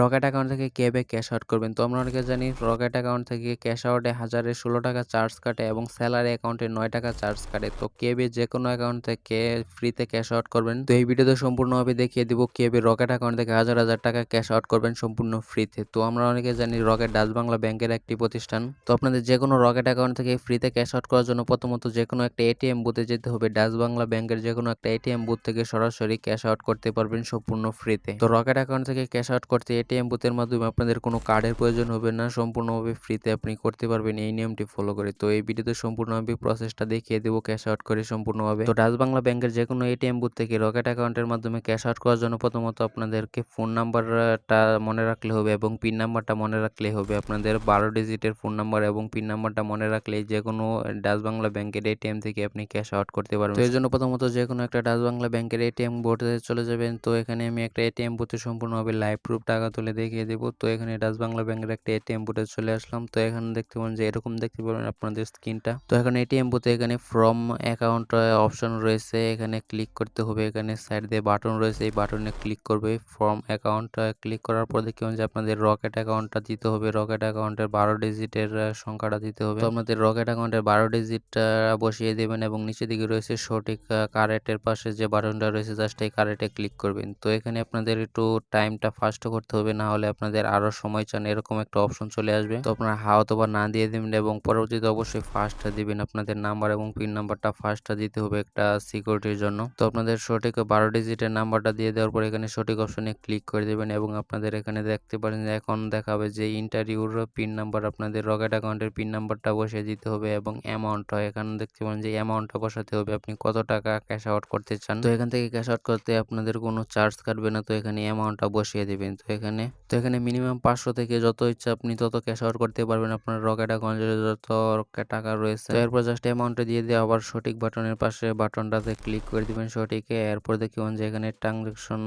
Rocket account থেকে কীভাবে cash out করবেন? তো আমরা অনেকে জানি রকেট অ্যাকাউন্ট থেকে ক্যাশ আউটে হাজারে ষোলো টাকা চার্জ কাটে এবং স্যালারি অ্যাকাউন্টে নয় টাকা চার্জ কাটে। তো কীভাবে যে কোনো অ্যাকাউন্ট থেকে ফ্রিতে ক্যাশ আউট করবেন। তো এই ভিডিওতে সম্পূর্ণভাবে দেখিয়ে দিব কীভাবে রকেট অ্যাকাউন্ট থেকে হাজার হাজার টাকা ক্যাশ আউট করবেন সম্পূর্ণ ফ্রিতে। তো আমরা অনেকে জানি রকেট ডাচ বাংলা ব্যাংকের একটি প্রতিষ্ঠান। তো আপনাদের যে কোনো রকেট অ্যাকাউন্ট থেকে ফ্রিতে ক্যাশ আউট করার জন্য প্রথমত যে কোনো একটা এটিএম বুথে যেতে হবে। ডাচ বাংলা ব্যাংকের যে কোনো একটা এটিএম বুথ থেকে সরাসরি ক্যাশ আউট করতে পারবেন সম্পূর্ণ ফ্রিতে। তো রকেট অ্যাকাউন্ট থেকে ক্যাশ আউট করতে বুথের মাধ্যমে আপনাদের কোনো কার্ডের প্রয়োজন হবে না, সম্পূর্ণভাবে ফ্রিতে আপনি করতে পারবেন এই নিয়মটি ফলো করে। তো এই ভিডিওতে সম্পূর্ণভাবে প্রসেসটা দেখিয়ে দেবো ক্যাশ আউট করে সম্পূর্ণভাবে। তো ডাচ বাংলা ব্যাংকের যে কোনো এটিএম বুথ থেকে রকেট অ্যাকাউন্টের মাধ্যমে ক্যাশ আউট করার জন্য প্রথমত আপনাদেরকে ফোন নাম্বারটা মনে রাখলে হবে এবং পিন নাম্বারটা মনে রাখলে হবে। আপনাদের বারো ডিজিটের ফোন নাম্বার এবং পিন নাম্বারটা মনে রাখলেই যে কোনো ডাচ বাংলা ব্যাংকের এটিএম থেকে আপনি ক্যাশ আউট করতে পারবেন। তো জন্য প্রথমত যে কোনো একটা ডাচ বাংলা ব্যাংকের এটিএম বোর্ডে চলে যাবেন। তো এখানে আমি একটা এটিএম বুথে সম্পূর্ণভাবে লাইভ প্রুফ টাকা তুলে দেখিয়ে দেবো। তো এখানে ডাচ বাংলা ব্যাংকের একটা এটিএম বুথে চলে আসলাম। তো এখানে দেখতে পাবেন যে এরকম দেখতে পাবেন আপনাদের স্ক্রিনটা তো এখানে এটিএম বুথে এখানে ফ্রম অ্যাকাউন্ট অপশন রয়েছে। এখানে ক্লিক করতে হবে। এখানে সাইড দিয়ে বাটন রয়েছে। এই বাটনে ক্লিক করবে। ফ্রম অ্যাকাউন্ট ক্লিক করার পর দেখতে পাবেন যে আপনাদের রকেট অ্যাকাউন্টটা দিতে হবে। রকেট অ্যাকাউন্টের বারো ডিজিটের সংখ্যাটা দিতে হবে। তো আপনাদের রকেট অ্যাকাউন্টের বারো ডিজিটটা বসিয়ে দেবেন এবং নিচের দিকে রয়েছে সঠিক কারেন্টের পাশে যে বাটনটা রয়েছে জাস্ট এই কারেন্টে ক্লিক করবেন। তো এখানে আপনাদের একটু টাইমটা ফাস্ট করতে হবে, না হলে আপনাদের আরও সময় চান, এরকম একটা অপশন চলে আসবে। তো আপনারা হা অথবা না দিয়ে দেবেন এবং পরবর্তীতে অবশ্যই ফার্স্টটা দিবেন আপনাদের নাম্বার এবং পিন নাম্বারটা ফার্স্টটা দিতে হবে একটা সিকিউরিটির জন্য। তো আপনাদের সঠিক বারো ডিজিটের নাম্বারটা দিয়ে দেওয়ার পর এখানে সঠিক অপশনে ক্লিক করে দেবেন এবং আপনাদের এখানে দেখতে পারেন যে এখন দেখাবে যে ইন্টারভিউর পিন নাম্বার আপনাদের রকেট অ্যাকাউন্টের পিন নাম্বারটা বসিয়ে দিতে হবে এবং অ্যামাউন্টটা এখানে দেখতে পারেন যে অ্যামাউন্টটা বসাতে হবে, আপনি কত টাকা ক্যাশ আউট করতে চান। তো এখান থেকে ক্যাশ আউট করতে আপনাদের কোনো চার্জ কাটবে না, তো এখানে অ্যামাউন্টটা বসিয়ে দেবেন। তো এখানে তো এখানে মিনিমাম পাঁচশো থেকে যত ইচ্ছা আপনি তত ক্যাশ আউট করতে পারবেন আপনার রকেট অ্যাকাউন্টে যত টাকা রয়েছে। এরপর জাস্ট অ্যামাউন্টটা দিয়ে দিয়ে আবার সঠিক বাটনের পাশে বাটনটাতে ক্লিক করে দিবেন সঠিকে। এরপর দেখবেন যে এখানে ট্রানজাকশন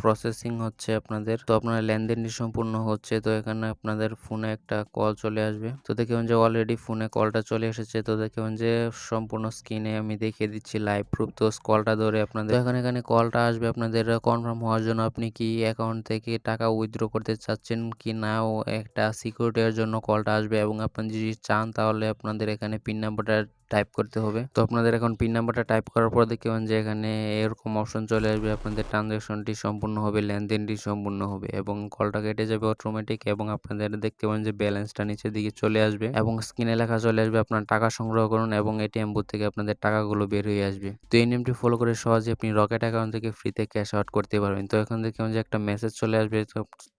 প্রসেসিং হচ্ছে আপনাদের। তো আপনার লেনদেনটি সম্পূর্ণ হচ্ছে। তো এখানে আপনাদের ফোনে একটা কল চলে আসবে। তো দেখবেন যে অলরেডি ফোনে কলটা চলে এসেছে। তো দেখবেন যে সম্পূর্ণ স্ক্রিনে আমি দেখিয়ে দিচ্ছি লাইভ প্রুফ তো কলটা ধরে আপনাদের। এখন এখানে কলটা আসবে আপনাদের কনফার্ম হওয়ার জন্য আপনি কি অ্যাকাউন্ট থেকে টাকা উইথড্র করতে চাচ্ছেন কি না ও একটা সিকিউরিটির জন্য কলটা আসবে এবং আপনি যদি চান তাহলে আপনাদের এখানে পিন নাম্বারটা টাইপ করতে হবে। তো আপনাদের এখন পিন নাম্বারটা টাইপ করার পর দেখবেন যে এখানে এরকম অপশন চলে আসবে। আপনাদের ট্রানজ্যাকশনটি সম্পূর্ণ হবে লেনদেনটি সম্পূর্ণ হবে এবং কলটা কেটে যাবে অটোমেটিক এবং আপনাদের দেখতে পাবেন যে ব্যালেন্সটা নিচের দিকে চলে আসবে এবং স্ক্রিনে লেখা চলে আসবে আপনার টাকা সংগ্রহ করুন এবং এটিএম বুথ থেকে আপনাদের টাকাগুলো বের হয়ে আসবে। তো এই নিয়মটি ফলো করে সহজে আপনি রকেট অ্যাকাউন্ট থেকে ফ্রিতে ক্যাশ আউট করতে পারবেন। তো এখন দেখবেন যে একটা মেসেজ চলে আসবে,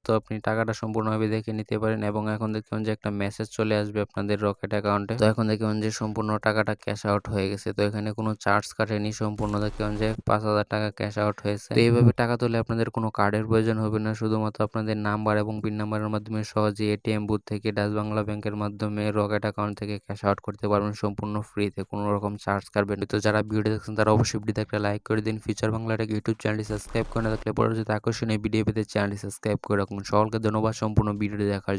তো আপনি টাকাটা সম্পূর্ণভাবে দেখে নিতে পারেন এবং এখন দেখবেন যে একটা মেসেজ চলে আসবে আপনাদের রকেট অ্যাকাউন্টে তো এখন দেখবেন যে সম্পূর্ণ টাকাটা ক্যাশ আউট হয়ে গেছে। তো এখানে কোনো চার্জ কাটেনি, সম্পূর্ণ দেখবেন যে পাঁচ হাজার টাকা ক্যাশ আউট হয়েছে। তো এইভাবে টাকা তুলে আপনাদের কোনো কার্ডের প্রয়োজন হবে না, শুধুমাত্র আপনাদের নাম্বার এবং পিন নাম্বারের মাধ্যমে সহজে এটিএম বুথ থেকে ডাচ বাংলা ব্যাংকের মাধ্যমে রকেট অ্যাকাউন্ট থেকে ক্যাশ আউট করতে পারবেন সম্পূর্ণ ফ্রিতে কোনো রকম চার্জ কাটবেন তো যারা ভিডিও দেখছেন, তারা অবশ্যই ভিডিওতে একটা লাইক করে দিন। ফিচার বাংলার ইউটিউব চ্যানেলটি সাবস্ক্রাইব করে না থাকলে পরে পরবর্তীতে আকর্ষণীয় ভিডিও পেতে চ্যানেলটি সাবস্ক্রাইব করে রাখুন। সকলকে ধন্যবাদ সম্পূর্ণ ভিডিওটি দেখার জন্য।